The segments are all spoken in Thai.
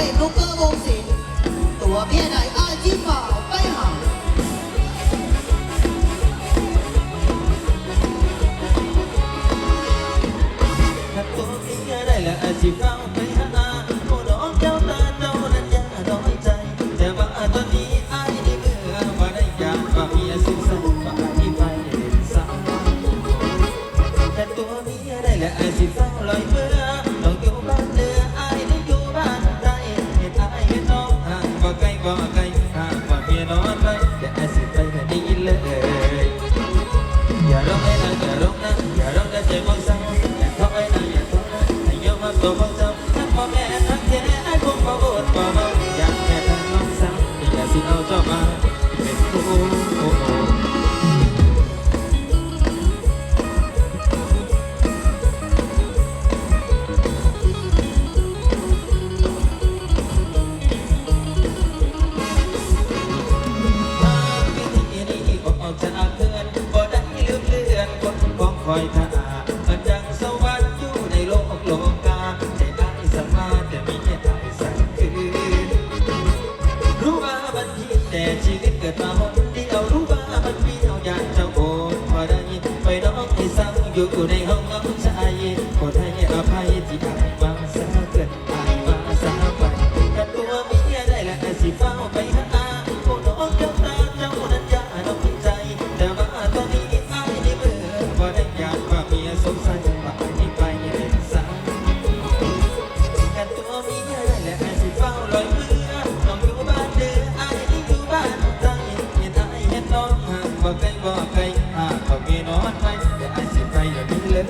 เป็นลูกคือวงศิลป์ตัวเมียไหนอ้ายที่เปล่าไปหาถ้าตัวเมียได้และอาชีพเข้าไปหาโอ้ดอกเจ้าตาเจ้านั้นอย่าน้อยใจ แต่ว่าตอนนี้อ้ายได้เบื่อว่าได้อยากว่าเมียสิบสองว่าที่ไปเล่นสาวแต่ตัวเมียได้และอาชีพเศร้าลอยเบื่อ อย่าเมียนอนไว้แต่อาสิไปแต่นี้เลยอย่าร้องไห้นะอย่าร้องนะอย่าร้องนะใจมองซ้ำอย่าท้อไอ้นะอย่าท้อนะให้ยอมรับตัวมองเจ้าทั้งพ่อแม่ทั้งแท้ไอ้คงบ่อดบ่เมาอยากแค่ทางน้องซ้ำอย่าสิเอาเจ้ามา องคอยท่ามันจังสวรรค์อยู่ในโลกโลกาใจได้สมาแต่มีแค่ได้สักคืนรู้ว่าบันทีแต่ชีวิตเกิดมาหนเดียวรู้ว่ามันเปรี้ยวอย่างเจ้าโอ้พอได้ไปน้องที่ซ้ำอยู่ในห้องน้องชายขอให้อภัยที่ทำมาซ น้องห่างบ่ไกลบ่ไกลห่างก็มีน้อนไปแต่ไอ้สิไปอย่างนี้เลย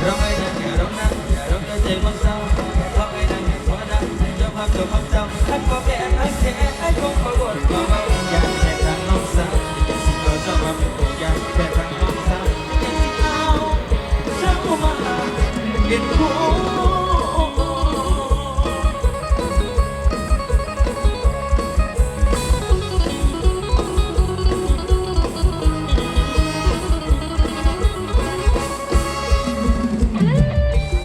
อย่าร้องไห้นะอย่าร้องนะอย่าร้องนะใจมันเศร้าอย่าท้องไอ้นะอย่าท้อนะให้ยอมรับตัวของเจ้าให้พ่อแม่ให้แท้ให้คงบ่บ่นบ่เมาอยากแค่ทางน้องสาวอยาสิเอาเจ้ามาเป็นตัวอย่างแค่ทางน้องสาวอยากสิเอาเจ้ามาเป็นคู่